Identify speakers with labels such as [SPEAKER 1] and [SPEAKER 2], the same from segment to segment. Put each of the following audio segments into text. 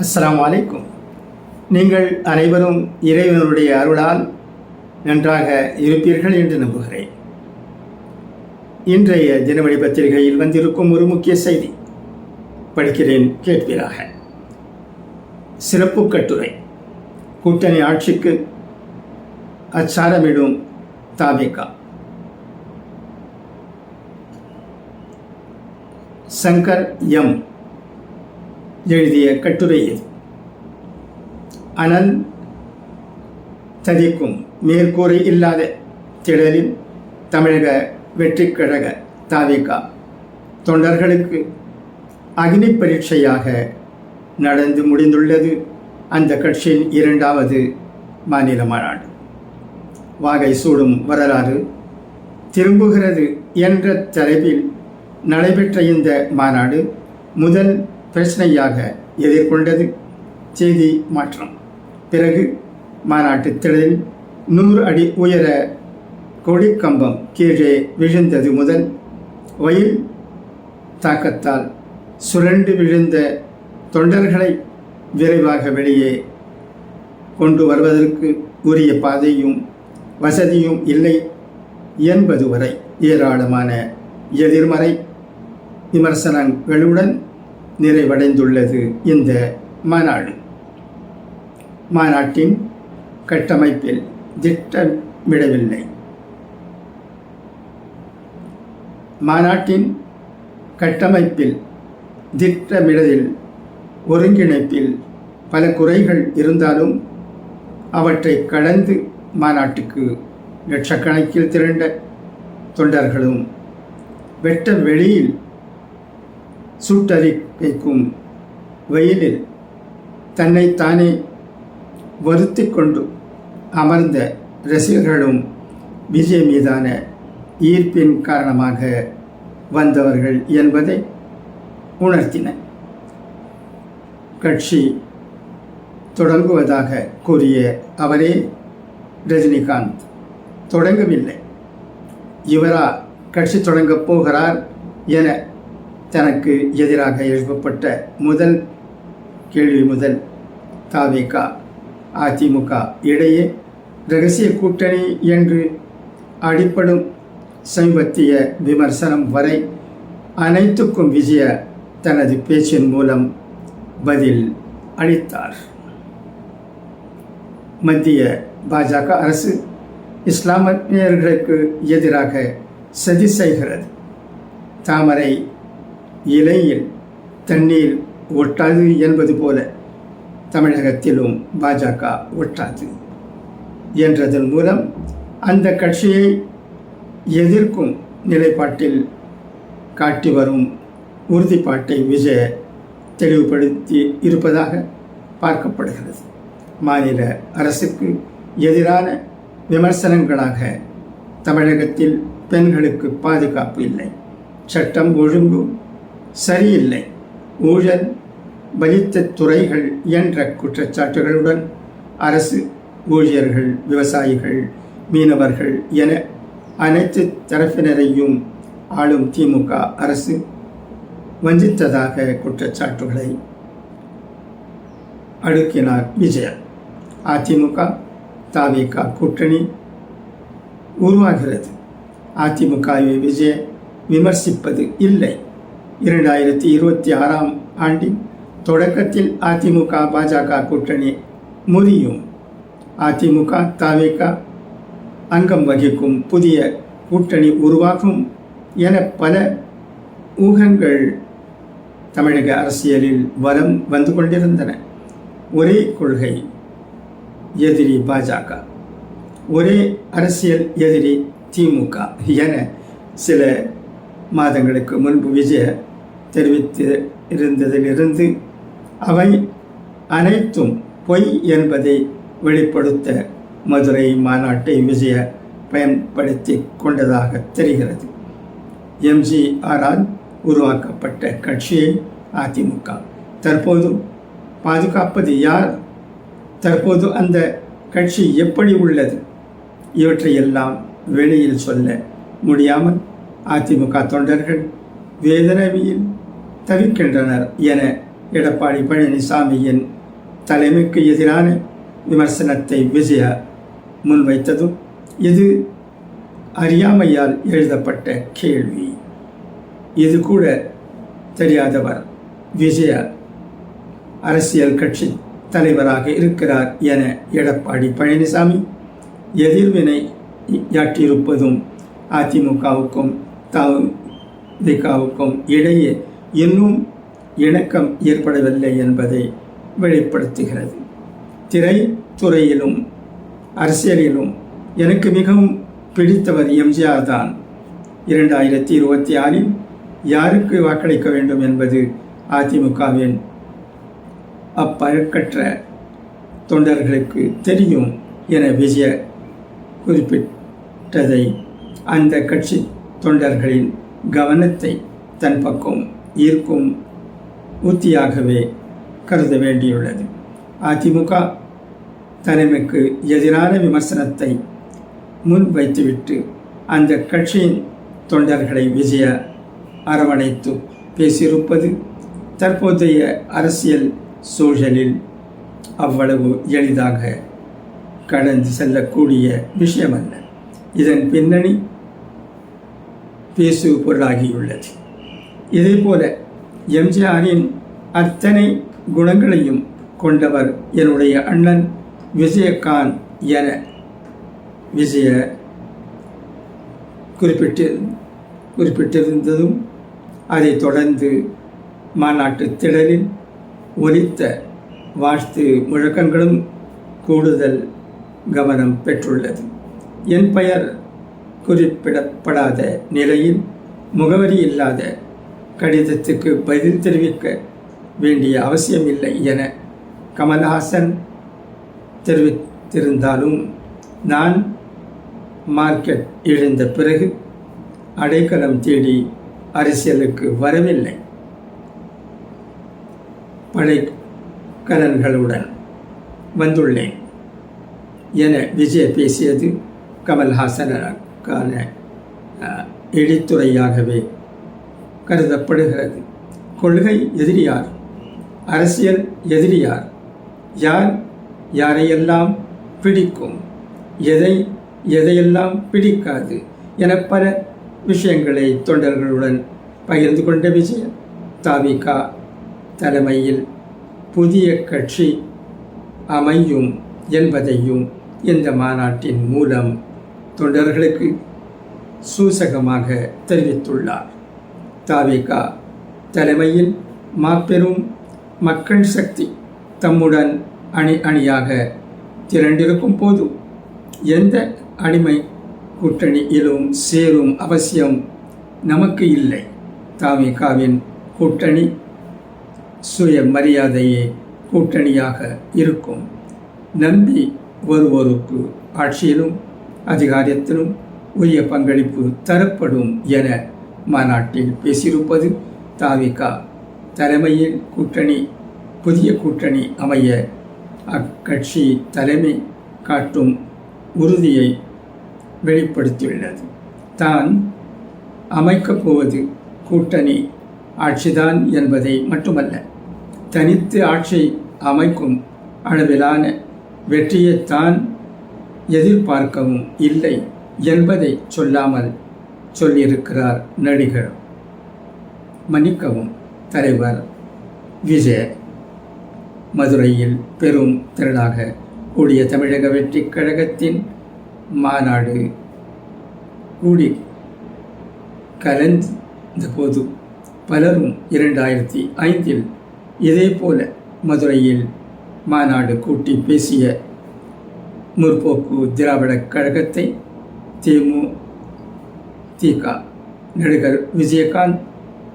[SPEAKER 1] அஸ்லாம் வலைக்கும் நீங்கள் அனைவரும் இறைவனுடைய அருளால் நன்றாக இருப்பீர்கள் என்று நம்புகிறேன். இன்றைய தினமணி பத்திரிகையில் வந்திருக்கும் ஒரு முக்கிய செய்தி. படிக்கிறேன் கேட்பீராக. சிறப்பு கட்டுரை. கூட்டணி ஆட்சிக்கு அச்சாரமிடும் தாபிகா சங்கர் எம். எழுதிய கட்டுரை இது அனல் ததிக்கும் மேற்கூரை இல்லாத திடலில் தமிழக வெற்றி கழக தாவிகா தொண்டர்களுக்கு அக்னி பரீட்சையாக நடந்து முடிந்துள்ளது அந்த கட்சியின் இரண்டாவது மாநில மாநாடு. வாகை சூடும் வரலாறு திரும்புகிறது என்ற தலைப்பில் நடைபெற்ற இந்த மாநாடு முதல் பிரச்சனையாக எதிர்கொண்டது. செய்தி மாற்றம். பிறகு மாநாட்டு திடலில் நூறு அடி உயர கொடிக்கம்பம் கீழே விழுந்தது முதல் வயல் தாக்கத்தால் சுரண்டு விழுந்த தொண்டர்களை விரைவாக வெளியே கொண்டு வருவதற்கு உரிய பாதையும் வசதியும் இல்லை என்பது வரை ஏராளமான எதிர்மறை விமர்சனங்களுடன் நிறைவடைந்துள்ளது இந்த மாநாடு. மாநாட்டின் கட்டமைப்பில் திட்டமிடவில்லை. மாநாட்டின் கட்டமைப்பில் திட்டமிடலில் ஒருங்கிணைப்பில் பல குறைகள் இருந்தாலும் அவற்றை கடந்து மாநாட்டுக்கு லட்சக்கணக்கில் திரண்ட தொண்டர்களும் வெட்ட வெளியில் சுட்டரிக்கும் வெயிலில் தன்னைத்தானே வருத்தி கொண்டு அமர்ந்த ரசிகர்களும் விஜய் மீதான ஈர்ப்பின் காரணமாக வந்தவர்கள் என்பதை உணர்த்தின. கட்சி தொடங்குவதாக கூறிய அவரே ரஜினிகாந்த் தொடங்கவில்லை. இவரா கட்சி தொடங்கப் போகிறார் என தனக்கு எதிராக எழுப்பப்பட்ட முதல் கேள்வி முதல் தாவேகா அதிமுக இடையே ரகசிய கூட்டணி என்று அடிப்படும் சமீபத்திய விமர்சனம் வரை அனைத்துக்கும் விஜய தனது பேச்சின் மூலம் பதில் அளித்தார். மத்திய பாஜக அரசு இஸ்லாமியர்களுக்கு எதிராக சதி செய்கிறது. தாமரை இலையில் தண்ணீர் ஒட்டாது என்பது போல தமிழகத்திலும் பாஜக ஒட்டாது என்றதன் மூலம் அந்த கட்சியை எதிர்க்கும் நிலைப்பாட்டில் காட்டி வரும் உறுதிப்பாட்டை விஜய தெளிவுபடுத்தி இருப்பதாக பார்க்கப்படுகிறது. மாநில அரசுக்கு எதிரான விமர்சனங்களாக தமிழகத்தில் பெண்களுக்கு பாதுகாப்பு இல்லை. சட்டம் ஒழுங்கு சரியில்லை. ஊழல் வலித்த துறைகள் என்ற குற்றச்சாட்டுகளுடன் அரசு ஊழியர்கள் விவசாயிகள் மீனவர்கள் என அனைத்து தரப்பினரையும் ஆளும் திமுக அரசு வஞ்சித்ததாக குற்றச்சாட்டுகளை அடுக்கினார் விஜயன். அதிமுக தாவிக கூட்டணி உருவாகிறது. அதிமுகவை விஜய விமர்சிப்பது இல்லை. இரண்டாயிரத்தி இருபத்தி ஆறாம் ஆண்டின் தொடக்கத்தில் அதிமுக பாஜக கூட்டணி முறியும். அதிமுக தாவிக அங்கம் வகிக்கும் புதிய கூட்டணி உருவாகும் என பல ஊகங்கள் தமிழக அரசியலில் வலம் வந்து கொண்டிருந்தன. ஒரே கொள்கை எதிரி பாஜக. ஒரே அரசியல் எதிரி திமுக என சில மாதங்களுக்கு முன்பு விஜய தெரிவித்து இருந்ததிலிருந்து அவை அனைத்தும் பொய் என்பதை வெளிப்படுத்த மதுரை மாநாட்டை விஜய பயன்படுத்தி கொண்டதாக தெரிகிறது. எம்ஜிஆரால் உருவாக்கப்பட்ட கட்சியை அதிமுக தற்போது பாதுகாப்பது யார்? தற்போது அந்த கட்சி எப்படி உள்ளது? இவற்றையெல்லாம் வெளியில் சொல்ல முடியாமல் அதிமுக தொண்டர்கள் வேதனையில் தவிக்கின்றனர் என எடப்பாடி பழனிசாமியின் தலைமைக்கு எதிரான விமர்சனத்தை விஜயா முன்வைத்ததும் இது அறியாமையால் எழுதப்பட்ட கேள்வி. இது கூட தெரியாதவர் விஜயா அரசியல் கட்சி தலைவராக இருக்கிறார் என எடப்பாடி பழனிசாமி எதிர்வினை யாற்றியிருப்பதும் அதிமுகவுக்கும் தவிகாவுக்கும் இடையே இன்னும் இணக்கம் ஏற்படவில்லை என்பதை வெளிப்படுத்துகிறது. திரைத்துறையிலும் அரசியலிலும் எனக்கு மிகவும் பிடித்தவர் எம்ஜிஆர் தான். இரண்டாயிரத்தி இருபத்தி ஆறில் யாருக்கு வாக்களிக்க வேண்டும் என்பது அதிமுகவின் அப்பழக்கற்ற தொண்டர்களுக்கு தெரியும் என விஜய குறிப்பிட்டதை அந்த கட்சி தொண்டர்களின் கவனத்தை தன் பக்கம் ஈர்க்கும் உத்தியாகவே கருத வேண்டியுள்ளது. அதிமுக தலைமைக்கு எதிரான விமர்சனத்தை முன் வைத்துவிட்டு அந்த கட்சியின் தொண்டர்களை விஜய அரவணைத்து பேசியிருப்பது தற்போதைய அரசியல் சூழலில் அவ்வளவு எளிதாக கடந்து செல்லக்கூடிய விஷயமல்ல. இதன் பின்னணி பேசு பொருளாகியுள்ளது. இதேபோல எம்ஜிஆரின் அத்தனை குணங்களையும் கொண்டவர் என்னுடைய அண்ணன் விஜயகாந்த் என விஜய குறிப்பிட்டு குறிப்பிட்டிருந்ததும் அதைத் தொடர்ந்து மாநாட்டு திடலில் ஒலித்த வாழ்த்து முழக்கங்களும் கூடுதல் கவனம் பெற்றுள்ளது. என் பெயர் குறிப்பிடப்படாத நிலையில் முகவரி இல்லாத கடிதத்துக்கு பதில் தெரிவிக்க வேண்டிய அவசியம் இல்லை என கமல்ஹாசன் தெரிவித்திருந்தாலும் நான் மார்க்கெட் இழந்த பிறகு அடைக்கலம் தேடி அரசியலுக்கு வரவில்லை. படைக்கலன்களுடன் வந்துள்ளேன் என விஜய் பேசியது கமல்ஹாசனுக்கான எழித்துறையாகவே கருதப்படுகிறது. கொள்கை எதிரியார் அரசியல் எதிரியார் யார்? யாரையெல்லாம் பிடிக்கும்? எதை எதையெல்லாம் பிடிக்காது? என பல விஷயங்களை தொண்டர்களுடன் பகிர்ந்து கொண்ட விஜயன் தாவிகா தலைமையில் புதிய கட்சி அமையும் என்பதையும் இந்த மாநாட்டின் மூலம் தொண்டர்களுக்கு சூசகமாக தெரிவித்துள்ளார். தாவிகா தலைமையில் மாபெரும் மக்கள் சக்தி தம்முடன் அணி அணியாக திரண்டிருக்கும் போது எந்த அடிமை கூட்டணியிலும் சேரும் அவசியம் நமக்கு இல்லை. தாமிகாவின் கூட்டணி சுய மரியாதையே கூட்டணியாக இருக்கும். நம்பி ஒருவருக்கு ஆட்சியிலும் அதிகாரத்திலும் உரிய பங்களிப்பு தரப்படும் என மாநாட்டில் பேசியிருப்பது தாவிகா. தலைமையில் கூட்டணி புதிய கூட்டணி அமைய அக்கட்சி தலைமை காட்டும் உறுதியை வெளிப்படுத்தியுள்ளது. தான் அமைக்கப் போவது கூட்டணி ஆட்சிதான் என்பதை மட்டுமல்ல தனித்து ஆட்சி அமைக்கும் அளவிலான வெற்றியைத்தான் எதிர்பார்க்கவும் இல்லை என்பதை சொல்லாமல் சொல்லியிருக்கிறார் நடிகர். மன்னிக்கவும் தலைவர் விஜய். மதுரையில் பெரும் திரளாக கூடிய தமிழக வெற்றி கழகத்தின் மாநாடு கூடி கலந்த போது பலரும் இரண்டாயிரத்தி ஐந்தில் இதேபோல மதுரையில் மாநாடு கூட்டி பேசிய முற்போக்கு திராவிடக் கழகத்தை திக நடிகர் விஜயகாந்த்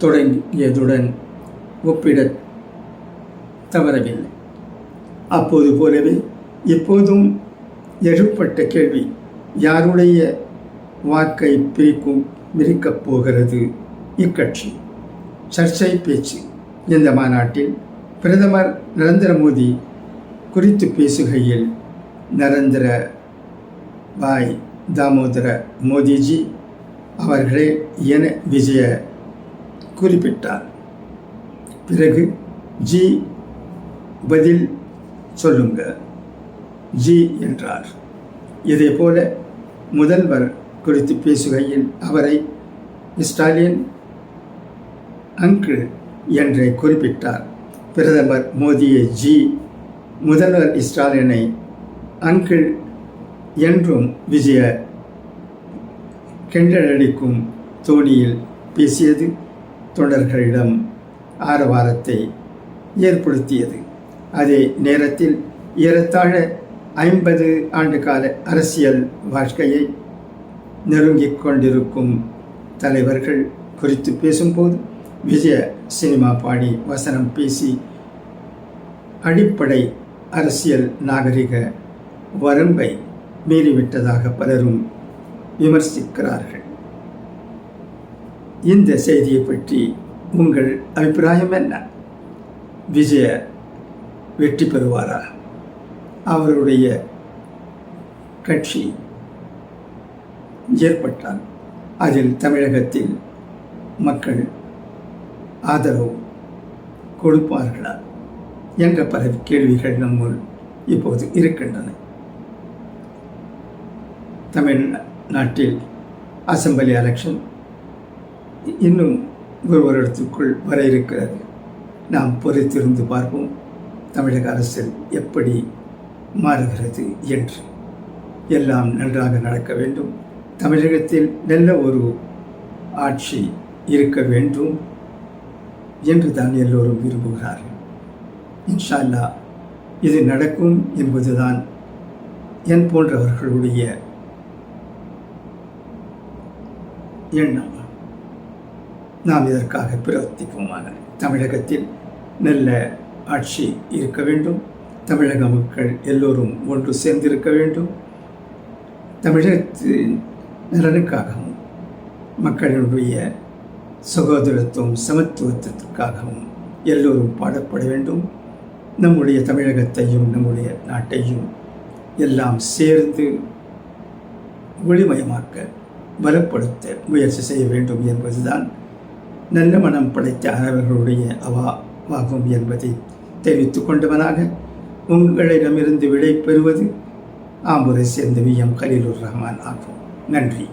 [SPEAKER 1] தொடங்கியதுடன் ஒப்பிட தவறவில்லை. அப்போது போலவே எப்போதும் எழுப்பட்ட கேள்வி யாருடைய வாக்கை பிரிக்கும் விரிக்கப் போகிறது? இக்கட்சி சர்ச்சை பேச்சு இந்த மாநாட்டில் பிரதமர் நரேந்திர மோடி குறித்து பேசுகையில் நரேந்திர பாய் தாமோதர மோடிஜி அவர்களே என விஜய குறிப்பிட்டார். பிறகு ஜி பதில் சொல்லுங்க. ஜி என்றார். இதே போல முதல்வர் குறித்து பேசுகையில் அவரை ஸ்டாலின் அங்கிள் என்றே குறிப்பிட்டார். பிரதமர் மோடியை ஜி முதல்வர் ஸ்டாலினை அங்கிள் என்றும் விஜய கிண்டலடிக்கும் தோணியில் பேசியது தொண்டர்களிடம் ஆரவாரத்தை ஏற்படுத்தியது. அதே நேரத்தில் ஏறத்தாழ ஐம்பது ஆண்டு கால அரசியல் வாழ்க்கையை நெருங்கிக் கொண்டிருக்கும் தலைவர்கள் குறித்து பேசும்போது விஜய சினிமா பாடி வசனம் பேசி அடிப்படை அரசியல் நாகரிக வரம்பை மீறிவிட்டதாக பலரும் விமர்சிக்கிறார்கள். இந்த செய்தியை பற்றி உங்கள் அபிப்பிராயம் என்ன? விஜய வெற்றி பெறுவாரா? அவருடைய கட்சி ஏற்பட்டால் அதில் தமிழகத்தில் மக்கள் ஆதரவு கொடுப்பார்களா? என்ற பல கேள்விகள் நம்முள் இப்போது இருக்கின்றன. நாட்டில் அசம்பிளி எலெக்ஷன் இன்னும் ஒரு வருடத்துக்குள் வர இருக்கிறது. நாம் பொறுத்திருந்து பார்ப்போம் தமிழக அரசியல் எப்படி மாறுகிறது என்று. எல்லாம் நன்றாக நடக்க வேண்டும். தமிழகத்தில் நல்ல ஒரு ஆட்சி இருக்க வேண்டும் என்று தான் எல்லோரும் விரும்புகிறார்கள். இன்ஷா அல்லாஹ் இது நடக்கும் என்பதுதான் என் போன்றவர்களுடைய எண்ணம்? நாம் இதற்காக பிரவர்த்திப்போமாக. தமிழகத்தில் நல்ல ஆட்சி இருக்க வேண்டும். தமிழக மக்கள் எல்லோரும் ஒன்று சேர்ந்திருக்க வேண்டும். தமிழகத்தின் நலனுக்காகவும் மக்களுடைய சகோதரத்துவம் சமத்துவத்திற்காகவும் எல்லோரும் பாடப்பட வேண்டும். நம்முடைய தமிழகத்தையும் நம்முடைய நாட்டையும் எல்லாம் சேர்ந்து ஒளிமயமாக்க பலப்படுத்த முயற்சி செய்ய வேண்டும் என்பதுதான் நல்ல மனம் படைத்த அனைவர்களுடைய அவாவாகும் என்பதை தெரிவித்துக் கொண்டவனாக உங்களிடமிருந்து விடை பெறுவது ஆம்புரை சேர்ந்த வி எம் கலீலுர் ரஹ்மான் ஆகும். நன்றி.